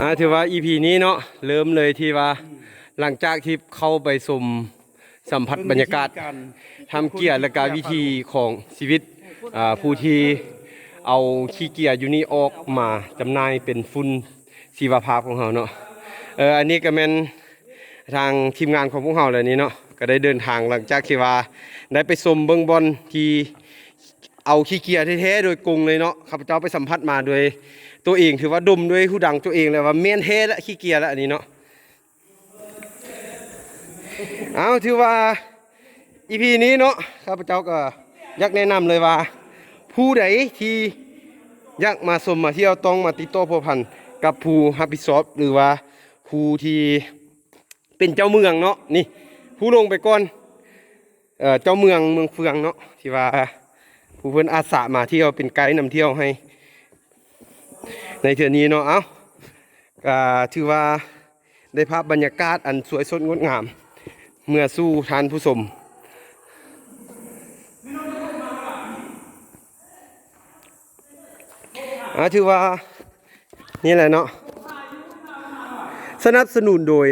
อ่าถือว่า EP นี้เนาะเริ่มเลยที่ว่าหลังจากที่เข้าไปชมสัมผัสบรรยากาศทำเกียรติและการวิธีของชีวิตผู้ที่เอาขี้เกียจอยู่นี่ออกมาจำหน่ายเป็นฟุ้นชีวภาพของเราเนาะเอออันนี้ก็แม่นทางทีมงานของพวกเราเลยนี่เนาะก็ได้เดินทางหลังจากที่ว่าได้ไปชมเบิ้งบอลที่ เอาขี้เกียจแท้ๆโดยกรุงเลยเนาะข้าพเจ้าไปสัมผัสมาโดยตัวเองถือว่าดมด้วยผู้ดังตัวเองเลยว่าเมียนเทและขี้เกียจแล้วอันนี้เนาะเอาถือว่าอีพีนี้เนาะข้าพเจ้าก็อยากแนะนำเลยว่า ผู้ใดที่อยากมาสมมาเที่ยวต้องมาติดต่อพัวพันกับผู้รับผิดชอบหรือว่าผู้ที่เป็นเจ้าเมืองเนาะนี่ผู้ลงไปก่อนเออเจ้าเมืองเมืองเฟืองเนาะที่ว่า ผู้เพิ่อนอาสามาเที่ยวเป็นไกด์นำเที่ยวให้ ในเทือนี้เนาะ เอ้าก็ถือว่าได้ภาพบรรยากาศอันสวยสดงดงาม เมื่อสู้ทานผู้ชมอาถือว่า นี่แหละเนาะสนับสนุนโดย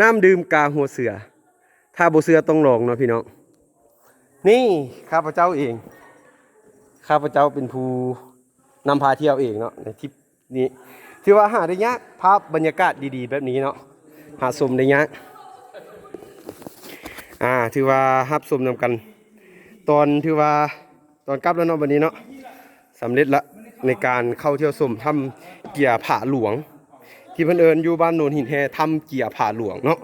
น้ำดื่มกาหัวเสือ ถ้าบเสือต้องลองเนาะพี่น้องนี่ข้าพเจ้าเอง ข้าพเจ้าเป็นผู้นำพาเที่ยวเองเนาะในทริปนี้ถือว่าหาได้ยากภาพบรรยากาศดีๆ แบบนี้เนาะหาชมได้ยากอ่าถือว่าฮับชมนำกัน ตอนถือว่าตอนกลับแล้วเนาะวันนี้เนาะสำเร็จละในการเข้าเที่ยวชมทำเกียร์ผาหลวง ที่เพิ่นเอิญอยู่บ้านโนนหินแฮทำเกียร์ผาหลวงเนาะ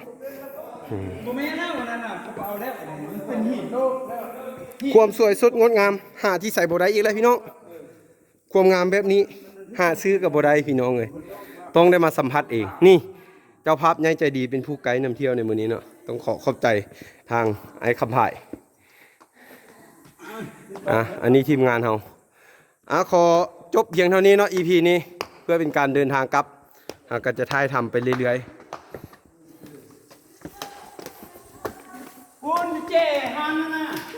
ความสวยสดงดงาม หาที่ใส่บ่ได้อีกแล้วพี่น้องความงามแบบนี้ หาซื้อกับบ่ได้พี่น้องเลยต้องได้มาสัมผัสเอง นี่ เจ้าภาพใหญ่ใจดีเป็นผู้ไกด์นำเที่ยวในมื้อนี้เนาะต้องขอขอบใจทางไอ้คำพายอะอันนี้ทีมงานเฮาอะขอจบเพียงเท่านี้เนาะ EP นี้เพื่อเป็นการเดินทางกลับอะก็จะถ่ายทำไปเรื่อยคุณเจฮันน่ะๆโ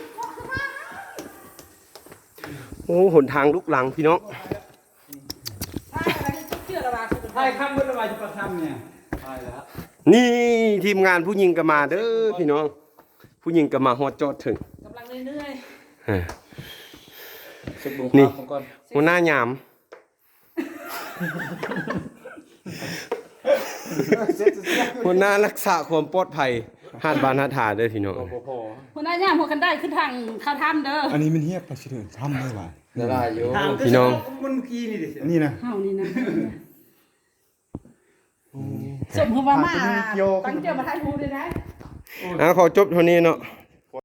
อ้หนทางลุกหลังพี่น้องใช่ข้างบนระบายจะประทำเนี่ยใช่แล้วนี่ทีมงานผู้หญิงก็มาเด้อพี่น้อง ผู้หญิงก็มาฮอดจอดถึงกำลังเหนื่อยอ่าสุดบุญนี่ผมก่อนหัวหน้ายามหัวหน้ารักษาความปลอดภัยหาดบานหาดหาเด้อพี่น้องพอพอๆหัวหน้าย่ามหัวกันได้ขึ้นทางเข้าถ้ำเด้ออันนี้มันเฮียบไปเฉยๆทำได้หว่า ละลายอยู่พี่น้อง มันเมื่อกี้นี่ดิอันนี้นะเฮานี่นะสมหัวมาตั้งเจ้ามาทายฮูได้ไหม อะขอจบเท่านี้เนาะ